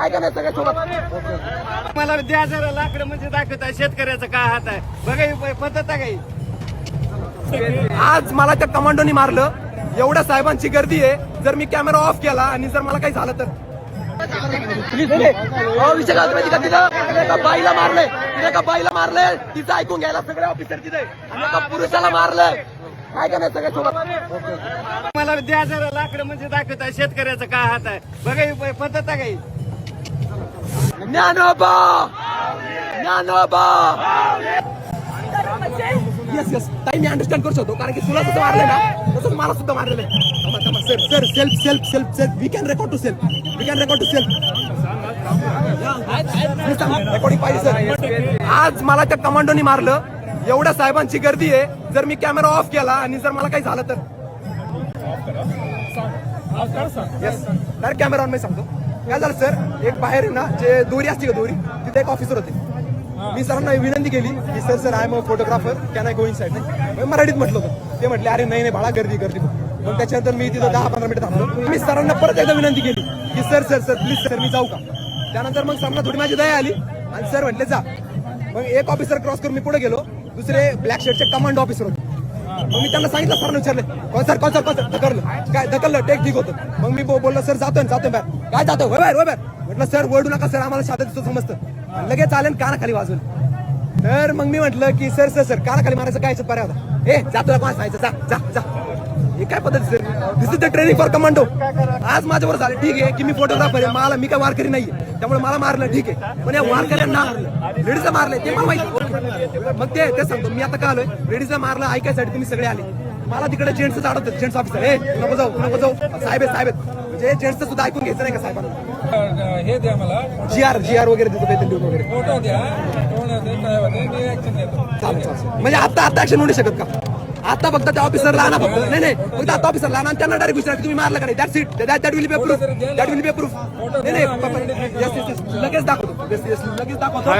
काय करायचं सगळ्या सोबत? मला द्या जरा लाकडं म्हणजे दाखवत आहे शेतकऱ्याचा काय हात आहे. बघा ही पद्धत आहे काही आज मला त्या कमांडोनी मारलं. एवढ्या साहेबांची गर्दी आहे. जर मी कॅमेरा ऑफ केला आणि जर मला काही झालं तर. विषय का तिथं? एका बाईला मारलंय. तिथे एका बाईला मारलंय. तिचं ऐकून घ्यायला सगळे ऑफिसर तिथे. आणि एका पुरुषाला मारलंय. काय करायचं सगळ्या सोबत? मला द्या जरा लाकडं म्हणजे दाखवत आहे शेतकऱ्याचा काय हात आहे. बघा पद्धत आहे काही ज्ञानोबा! ज्ञानोबा! येस येस ताई मी अंडरस्टँड करू शकतो. कारण की तुला सुद्धा मारलं ना? तसंच मला सुद्धा मारलेलं आहे sir sir self self self self we can record to self we can record to self recording पाहिजे सर आज मला त्या कमांडोनी मारलं. एवढ्या साहेबांची गर्दी आहे. जर मी कॅमेरा ऑफ केला आणि जर मला काही झालं तर. येस डायरेक्ट कॅमेरा ऑन मी सांगतो. काय झालं सर? एक बाहेर ना जे दोरी असते का दोरी तिथे एक ऑफिसर होते. मी सरांना विनंती केली की sir sir I am a photographer can I go inside नाही मराठीत म्हटलं होतं. ते म्हटले अरे नाही नाही बाळा गर्दी गर्दी मग त्याच्यानंतर मी तिथं दहा पंधरा मिनिटं थांबलो. मी सरांना परत एकदा विनंती केली की sir sir sir please sir मी जाऊ का? त्यानंतर मग सरांना थोडी माझी दया आली आणि सर म्हटले जा. मग एक ऑफिसर क्रॉस करून मी पुढे गेलो. दुसरे ब्लॅक शर्टचे कमांड ऑफिसर होते. मग मी त्यांना सांगितलं सरांना विचारलं कोण सर कोण सर कोण सर? ढकललं काय धकललं टेक ठीक होतं. मग मी बो- बोललो सर जातोय जातो बाहेर. काय जातो बाहेर बाहेर. म्हटलं सर ओरडू नका सर आम्हाला शादा दिसतो समजतं. लगेच आले कानाखाली वाजून तर मग मी म्हटलं की सर सर सर कानाखाली मारायचं काय पर्याय होता? हे जा तुला कोण सांगायचं? जा जा जा. हे काय पद्धती sir? This is the training for commando आज माझ्यावर झालं ठीक आहे की मी फोटोग्राफर आहे मला मी काय वारकरी नाहीये. त्यामुळे मला मारलं ठीक आहे. पण या वारकऱ्यांना मारलं. लेडीजला मारलंय ते मला माहिती मग ते ते सांगतो. मी आता काय आलोय? लेडीजला मारलं ऐकायसाठी तुम्ही सगळे आले. मला तिकडे जेंट्स आडवतात जेंट्स ऑफिसर तू नको जाऊ नको जाऊ. साहेब साहेब म्हणजे जेंट्सचं सुद्धा ऐकून घ्यायचं नाही का साहेबांना? हे द्या मला. जी आर जी आर वगैरे देतो वेतन देऊन वगैरे. फोटो द्या. कोण आहे ते, काय होते मी ऍक्शन देतो. चालेल चालेल. म्हणजे आता आता ऍक्शन होऊ शकत का? आता फक्त त्या ऑफिसरला आणा फक्त. नाही नाही. फक्त आता ऑफिसरला आणा आणि त्यांना डायरेक्ट विचारा तुम्ही मारलं का नाही? That seat that that will be proof that will be proof नाही नाही. प- प- yes, yes, yes. लगेच दाखवतो. Yes, yes, लगेच दाखवतो.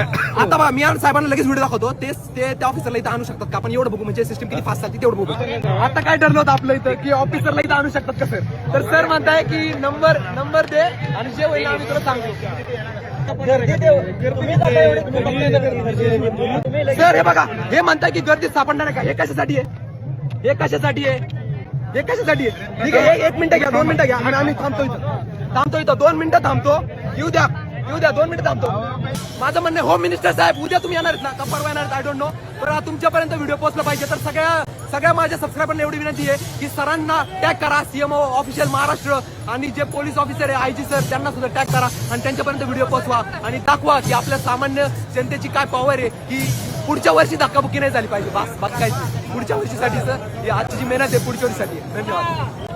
आता बा मी आणि साहेबांना लगेच व्हिडिओ दाखवतो. तेच ते त्या ऑफिसरला इथं आणू शकतात का? आपण एवढं बघू. म्हणजे सिस्टम किती फास्ट चालते तेवढं बघू. आता काय ठरलं होतं आपलं इथं? की ऑफिसरला इथं आणू शकतात का सर तर सर म्हणताय की नंबर नंबर दे आणि जे होईल आम्ही तुला सांगतो. सर हे बघा. हे म्हणताय की गर्दीत सापडणार आहे का? हे कशासाठी आहे? हे कशासाठी आहे? हे कशासाठी आहे? ठीक आहे एक- मिनिटं घ्या दोन मिनिटं घ्या. आणि आम्ही थांबतो इथं. थांबतो इथं. दोन मिनिटं थांबतो. येऊ द्या. येऊ द्या दोन मिनिटं थांबतो. माझं म्हणणं होम मिनिस्टर साहेब उद्या तुम्ही येणार ना? का परवा येणार आय डोंट नो पण तुमच्यापर्यंत व्हिडिओ पोहोचला पाहिजे. तर सगळ्या सगळ्या माझ्या सबस्क्रायबरना एवढी विनंती आहे की सरांना टॅग करा. सीएमओ ऑफिशियल महाराष्ट्र आणि जे पोलीस ऑफिसर आहे आयजी सर त्यांना सुद्धा टॅग करा. आणि त्यांच्यापर्यंत व्हिडिओ पोहोचवा. आणि दाखवा की आपल्या सामान्य जनतेची काय पॉवर आहे की पुढच्या वर्षी धक्काबुक्की नाही झाली पाहिजे. बस बघायची काय पुढच्या वर्षीसाठी सर ही आजची जी मेहनत आहे पुढच्या वर्षीसाठी. धन्यवाद.